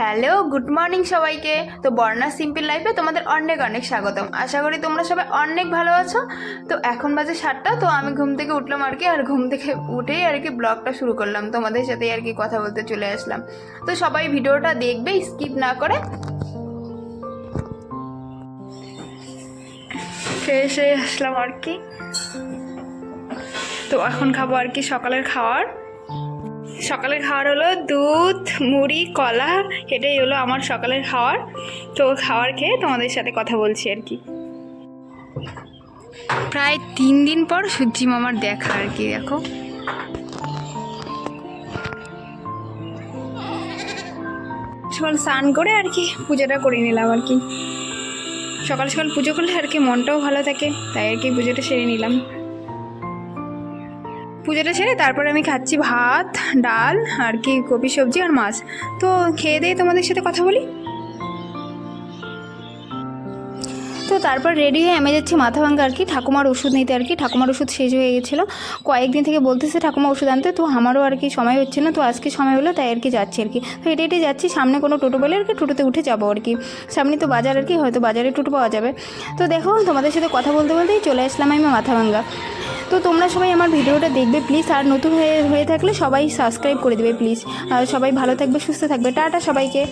Hello, good morning সবাইকে। তো বর্ণা simple লাইফে তোমাদের অনেক অনেক স্বাগতম। আশা করি তোমরা সবাই অনেক ভালো আছো। তো এখন বাজে সাতটা, তো আমি ঘুম থেকে উঠলাম আর কি, আর ঘুম থেকে উঠেই আর কি ব্লগটা শুরু করলাম। তোমাদের সাথে আর কি কথা বলতে চলে আসলাম। তো সবাই ভিডিওটা দেখবে, স্কিপ না করে। ফ্রেশ আসলাম আর কি। তো এখন খাব আর কি সকালের খাওয়ার। সকালের খাওয়ার হলো দুধ, মুড়ি, কলা, এটাই হলো আমার সকালের খাওয়ার। তো খাওয়ার খেয়ে তোমাদের সাথে কথা বলছি আর কি। প্রায় তিন দিন পর সূর্যি মামার দেখা আর কি, দেখো। সকাল স্নান করে আর কি পুজোটা করে নিলাম আর কি। সকাল সকাল পুজো করলে আর কি মনটাও ভালো থাকে, তাই আর কি পুজোটা সেরে নিলাম। পুজোটা সেরে তারপরে আমি খাচ্ছি ভাত, ডাল, আর কি কপি সবজি আর মাছ। তো খেয়ে দিয়ে তোমাদের সাথে কথা বলি? তো তারপর রেডি হয়ে আমি যাচ্ছি মাথা ভাঙ্গা আর কি, ঠাকুমার ওষুধ নিতে আর কি। ঠাকুমার ওষুধ শেষ হয়ে গেছিল। কয়েকদিন থেকে বলতেছে ঠাকুমা ওষুধ আনতে, তো আমারও আর কি সময় হচ্ছে না, তো আজকে সময় হলো তাই আর কি যাচ্ছি আর কি। তো হেঁটে হেঁটে যাচ্ছি, সামনে কোনো টোটো পেলে আর কি টোটোতে উঠে যাব আর কি। সামনে তো বাজার আর কি, হয়তো বাজারে টোটো পাওয়া যাবে। তো দেখো তোমাদের সাথে কথা বলতে বলতেই চলে আসলাম আমি মাথা ভাঙ্গা। তো তোমরা সবাই আমার ভিডিওটা দেখবে প্লিজ আর নতুন হয়ে হয়ে থাকলে সবাই সাবস্ক্রাইব করে দেবে প্লিজ আর সবাই ভালো থাকবে, সুস্থ থাকবে। টাটা সবাইকে।